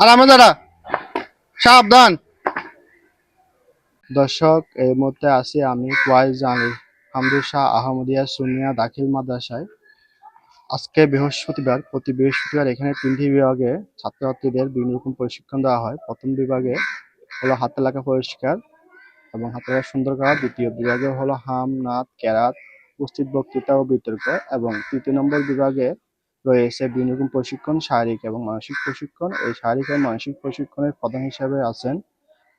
আর আমাদের সাবধান। দর্শক, এই মুহূর্তে আছি আমি কোয়াইজ আলী শাহ আহমদিয়া সুনিয়া দাখিল মাদ্রাসায়। আজকে বৃহস্পতিবার, প্রতি বৃহস্পতিবার এখানে তিনটি বিভাগে ছাত্রছাত্রীদের বিভিন্ন রকম প্রশিক্ষণ দেওয়া হয়। প্রথম বিভাগে হলো হাতে লেখা পরিষ্কার এবং হাতে লেখা সুন্দর করা দ্বিতীয় বিভাগে হলো হাম, নাত কেরাত উপস্থিত বক্তৃতা ও বিতর্ক এবং তৃতীয় নম্বর বিভাগে রয়েছে বিভিন্ন রকম প্রশিক্ষণ, শারীরিক এবং মানসিক প্রশিক্ষণ। এই শারীরিক এবং মানসিক প্রশিক্ষণের প্রধান হিসাবে আছেন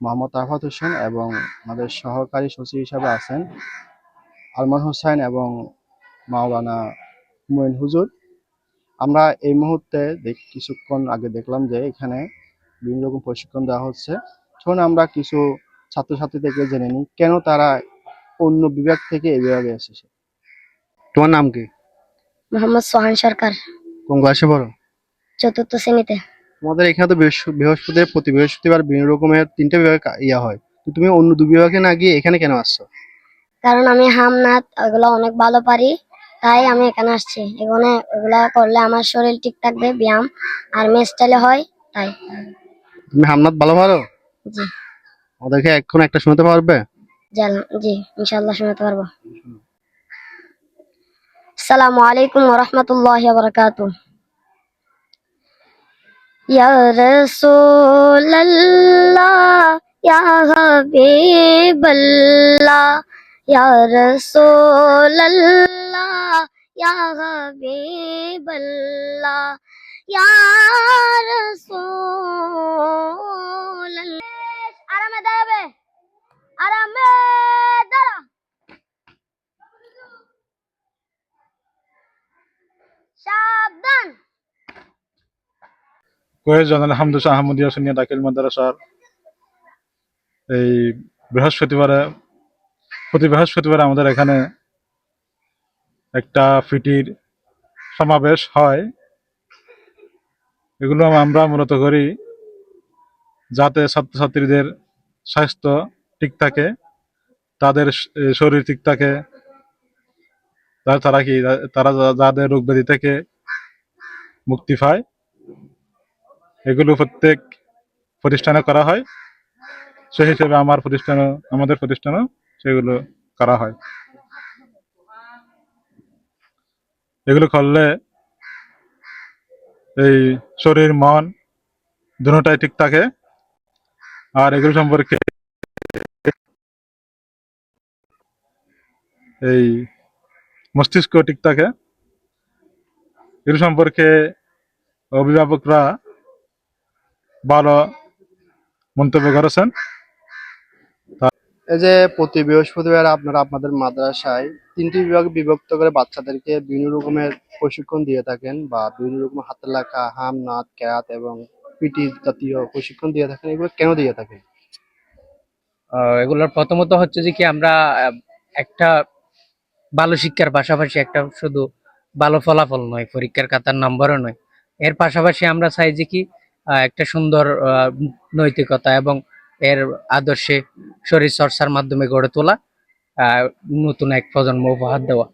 মোহাম্মদ আরফাত হোসেন এবং আমাদের সহকারী সচিব হিসাবে আছেন আলমান হোসেন এবং মাওলানা হুমায়ুন হুজুর। আমরা এই মুহূর্তে কিছুক্ষণ আগে দেখলাম যে এখানে বিভিন্ন রকম প্রশিক্ষণ দেওয়া হচ্ছে। তখন আমরা কিছু ছাত্রছাত্রী থেকে জেনে নিই, কেন তারা অন্য বিভাগ থেকে এই বিভাগে এসেছে? তোমার নাম কি? মোহাম্মদ সোহান সরকার। কোন ক্লাসে পড়ো? চতুর্থ শ্রেণীতে। তোমাদের এখানে তো বৃহস্প- বৃহস্পতিবার প্রতি বৃহস্পতিবার বিভিন্ন রকমের তিনটে বিভাগে ইয়া হয়। তো তুমি অন্য দু বিভাগে না গিয়ে এখানে কেন আসছো? কারণ আমি হাম নাত ওগুলো অনেক ভালো পারি তাই আমি এখানে আসছি। এখানে এগুলা করলে আমার শরীর ঠিক থাকবে ব্যায়াম আর মেস্টাইলে হয় তাই। তুমি হামনাথ ভালো পারো? জি। আমাদেরকে এখন একটা শুনতে পারবে? জি ইনশাআল্লাহ শোনাতে পারব। السلام عليكم ورحمة الله وبركاته. يا رسول الله يا حبيب الله يا رسول الله يا حبيب الله يا رسول الله. أرامي دابي أرامي কোয়েজ জানাল হামদুসা আহমদিয়া সুনিয়া দাখিল মাদ্রাসার এই বৃহস্পতিবারে, প্রতি বৃহস্পতিবারে আমাদের এখানে একটা ফিটির সমাবেশ হয়। এগুলো আমরা মূলত করি যাতে ছাত্রছাত্রীদের স্বাস্থ্য ঠিক থাকে, তাদের শরীর ঠিক থাকে তারা কি, তারা যাদের রোগ ব্যাধি থেকে মুক্তি পায়। এগুলো প্রত্যেক প্রতিষ্ঠানে করা হয়। সেই হিসেবে আমার প্রতিষ্ঠানও, আমাদের প্রতিষ্ঠানও সেগুলো করা হয়। এগুলো করলে এই শরীর, মন দুটাই ঠিক থাকে। আর এগুলো সম্পর্কে এই মস্তিষ্ক ঠিক থাকে। এগুলো সম্পর্কে অভিভাবকরা ভালো মন্তব্য করেছেন এই যে প্রতি বৃহস্পতিবার আপনারা আপনাদের মাদ্রাসায় তিনটি বিভাগে বিভক্ত করে বাচ্চাদেরকে বিভিন্ন রকমের প্রশিক্ষণ দিয়ে থাকেন বা বিভিন্ন রকম হাতের লেখা হাম নাত ক্যারাত এবং পিটি জাতীয় প্রশিক্ষণ দিয়ে থাকেন। এগুলো কেন দিয়ে থাকেন? আহ, এগুলোর প্রথমত হচ্ছে যে কি আমরা একটা ভালো শিক্ষার পাশাপাশি একটা শুধু ভালো ফলাফল নয় পরীক্ষার খাতার নম্বরও নয়। এর পাশাপাশি আমরা চাই যে কি একটা সুন্দর নৈতিকতা এবং এর আদর্শে শরীর চর্চার মাধ্যমে গড়ে তোলা নতুন এক প্রজন্ম উপহার দেওয়া।